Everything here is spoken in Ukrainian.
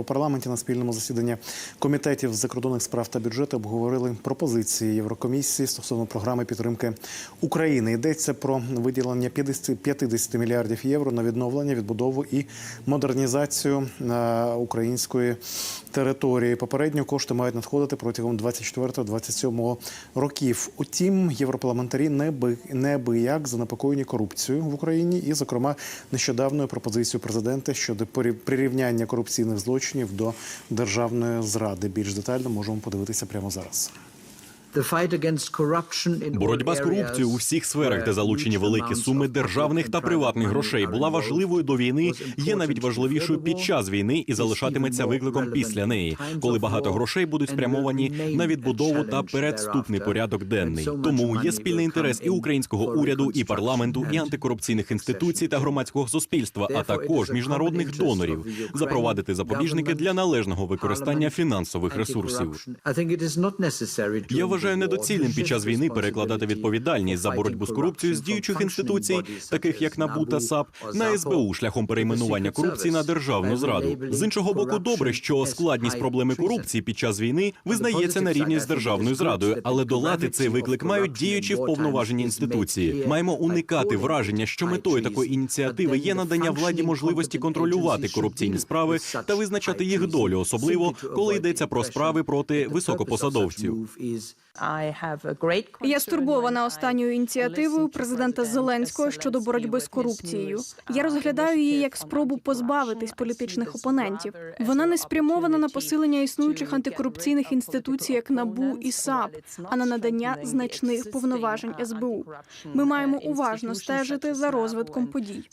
У парламенті на спільному засіданні комітетів з закордонних справ та бюджету обговорили пропозиції Єврокомісії стосовно програми підтримки України. Йдеться про виділення 50, 50 мільярдів євро на відновлення, відбудову і модернізацію е, української території. Попередньо кошти мають надходити протягом 24-27 років. Утім, європарламентарі неби неабияк занепокоєні корупцією в Україні, і, зокрема, нещодавною пропозицією президента щодо прирівняння корупційних злочинів до державної зради. Більш детально можемо подивитися прямо зараз. Боротьба з корупцією у всіх сферах, де залучені великі суми державних та приватних грошей, була важливою до війни, є навіть важливішою під час війни і залишатиметься викликом після неї, коли багато грошей будуть спрямовані на відбудову та передступний порядок денний. Тому є спільний інтерес і українського уряду, і парламенту, і антикорупційних інституцій та громадського суспільства, а також міжнародних донорів, запровадити запобіжники для належного використання фінансових ресурсів. Я вважаю недоцільним під час війни перекладати відповідальність за боротьбу з корупцією з діючих інституцій, таких як НАБУ та САП, на СБУ шляхом перейменування корупції на державну зраду. З іншого боку, добре, що складність проблеми корупції під час війни визнається на рівні з державною зрадою, але долати цей виклик мають діючі вповноважені інституції. Маємо уникати враження, що метою такої ініціативи є надання владі можливості контролювати корупційні справи та визначати їх долю, особливо коли йдеться про справи проти високопосадовців. Я стурбована останньою ініціативою президента Зеленського щодо боротьби з корупцією. Я розглядаю її як спробу позбавитись політичних опонентів. Вона не спрямована на посилення існуючих антикорупційних інституцій, як НАБУ і САП, а на надання значних повноважень СБУ. Ми маємо уважно стежити за розвитком подій.